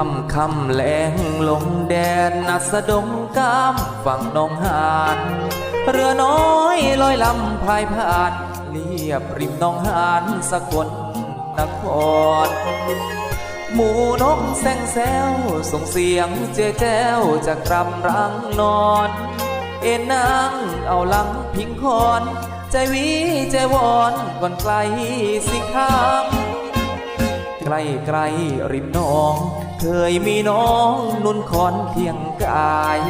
คำคำแหลงลงแดนนัสดมกามฝั่งนองหานเรือน้อยลอยลำพายผ่านเรียบริมนองหานสกลนคร หมูนกแซงแซวส่งเสียงเจ๊แจ้วจากรำรังนอน เอ็นนางเอาหลังพิงคอน ใจวิใจวอนก่อนไกลสิข้ามใกล้ไกล้ริมนอง เคยมีน้องนุ่นคอนเคียงกาย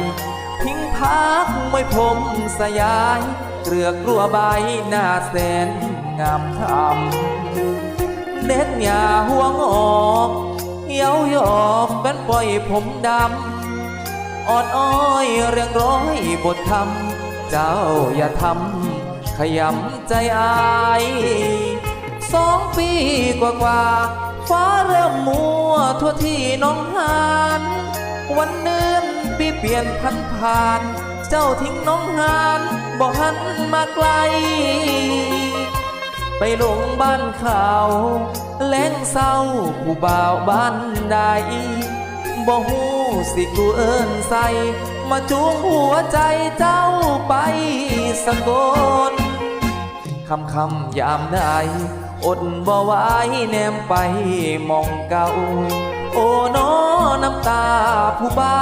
ทิ้งพักไม่ผมสยาย เกลือกลัวใบหน้าแสนงามทำเด็ดหญ้าห่วงออกเหี่ยวหยอกแฟนปล่อยผมดำ อ่อนอ้อยเรียงร้อยบทธรรมเจ้าอย่าทำขยำใจอาย สองปีกว่ากว่าฟ้าเริ่มมัวทั่วที่น้องหาน วันเดือนปีเปลี่ยนพันผ่าน เจ้าทิ้งน้องหานบอกหันมาไกล ไปลงบ้านเขาแล้งเศร้าผู้บ่าวบ้านใดบ่ฮู้สิกูเอิ้นใส่ มาจูงหัวใจเจ้าไปสะกดคำคำยามใด อดบ่ไหวแนมไปมองเก่า โอ้น้อน้ำตาผู้เบ่า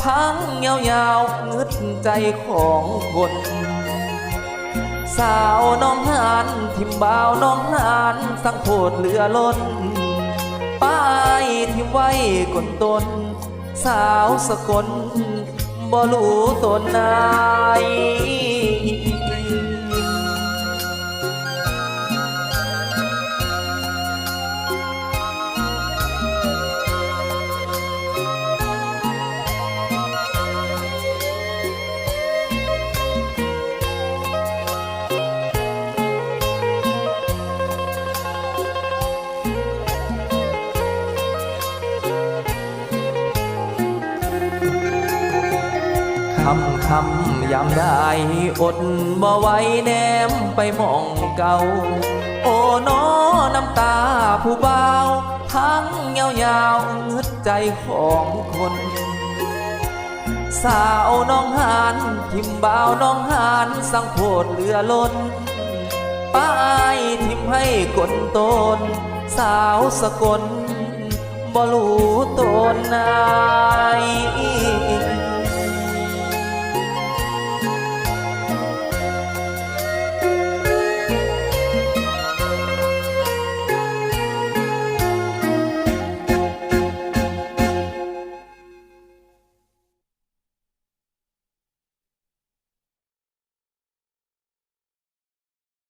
พังเงายาวๆงึดใจของคนสาวน้องหานทิมบ่าวน้องหานสังโพดเหลือล้น ป้ายทิมไว้กนตนสาวสกลบ่รู้ตนนายำคำยามได้อดบ่ไหวแนมไปมองเก่า โอ้น้อน้ำตาผู้บ่าวทั้งเงายาวๆงึดใจของคน สาวน้องหานทิมบ่าวน้องหานสังโพดเหลือล้น ป้ายทิมให้กนตน สาวสกลบ่รู้ตนนาย